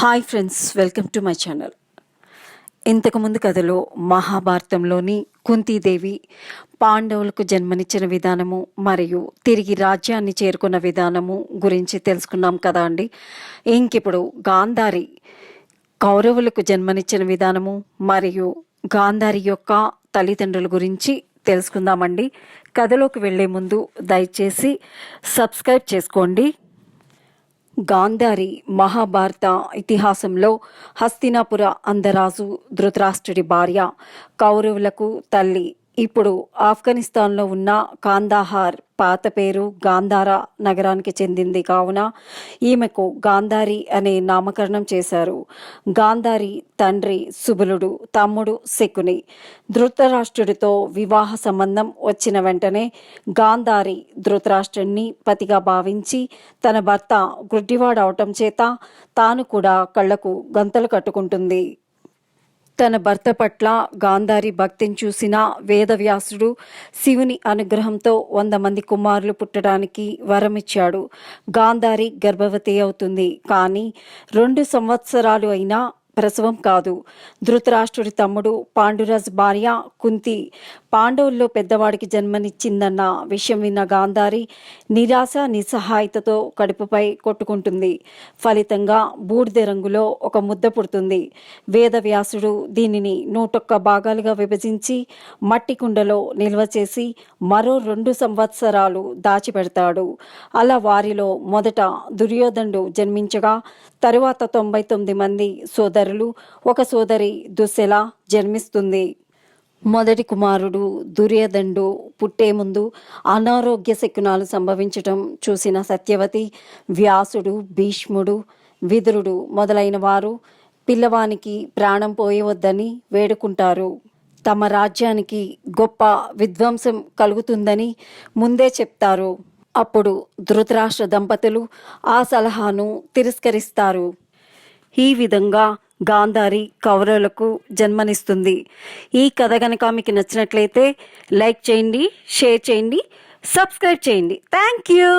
Hi friends welcome to my channel ఇంతకుముందు కథలో మహాభారతంలోని కుంతీదేవి పాండవులకు జన్మనిచ్చిన విధానము మరియు తిరిగి రాజ్యాన్ని చేరుకున్న విధానము గురించి తెలుసుకున్నాం కదా అండి. ఇంకిప్పుడు గాంధారి కౌరవులకు జన్మనిచ్చిన విధానము మరియు గాంధారి యొక్క తల్లిదండ్రుల గురించి తెలుసుకుందామండి. కథలోకి వెళ్ళే ముందు దయచేసి సబ్స్క్రైబ్ చేసుకోండి. గాంధారి మహాభారత ఇతిహాసంలో హస్తినాపుర అందరాజు ధృతరాష్ట్రుడి భార్య కౌరవులకు తల్లి ఇప్పుడు ఆఫ్ఘనిస్తాన్లో ఉన్న కాందాహార్ పాత పేరు గాంధారా నగరానికి చెందింది. కావున ఈమెకు గాంధారి అనే నామకరణం చేశారు. గాంధారి తండ్రి సుబలుడు తమ్ముడు శకుని. ధృతరాష్ట్రుడితో వివాహ సంబంధం వచ్చిన వెంటనే గాంధారి ధృతరాష్ట్రుణ్ణి పతిగా భావించి తన భర్త గుడ్డివాడవటం చేత తాను కూడా కళ్ళకు గంతలు కట్టుకుంటుంది. తన భర్త పట్ల గాంధారి భక్తిని చూసిన వేదవ్యాసుడు శివుని అనుగ్రహంతో వంద మంది కుమారులు పుట్టడానికి వరమిచ్చాడు. గాంధారి గర్భవతి అవుతుంది. కానీ రెండు సంవత్సరాలు అయినా ప్రసవం కాదు. ధృతరాష్ట్రుడి తమ్ముడు పాండురాజ్ భార్య కుంతి పాండవుల్లో పెద్దవాడికి జన్మనిచ్చిందన్న విషయం విన్న గాంధారి నిరాశ నిస్సహాయతతో కడుపుపై కొట్టుకుంటుంది. ఫలితంగా బూడిద రంగులో ఒక ముద్ద పుడుతుంది. వేదవ్యాసుడు దీనిని నూటొక్క భాగాలుగా విభజించి మట్టి కుండలో నిల్వ చేసి మరో రెండు సంవత్సరాలు దాచిపెడతాడు. అలా వారిలో మొదట దుర్యోధనుడు జన్మించగా తరువాత తొంభై తొమ్మిది మంది సోదరులు ఒక సోదరి దుశ్శల జన్మిస్తుంది. మొదటి కుమారుడు దుర్యోధనుడు పుట్టే ముందు అనారోగ్య శకునాలు సంభవించటం చూసిన సత్యవతి వ్యాసుడు భీష్ముడు విదురుడు మొదలైన వారు పిల్లవానికి ప్రాణం పోయవద్దని వేడుకుంటారు. తమ రాజ్యానికి గొప్ప విధ్వంసం కలుగుతుందని ముందే చెప్తారు. అప్పుడు ధృతరాష్ట్ర దంపతులు ఆ సలహాను తిరస్కరిస్తారు. ఈ విధంగా గాంధారి కౌరవులకు జన్మనిస్తుంది. ఈ కథ కనుక మీకు నచ్చినట్లయితే లైక్ చేయండి షేర్ చేయండి సబ్స్క్రైబ్ చేయండి. Thank you!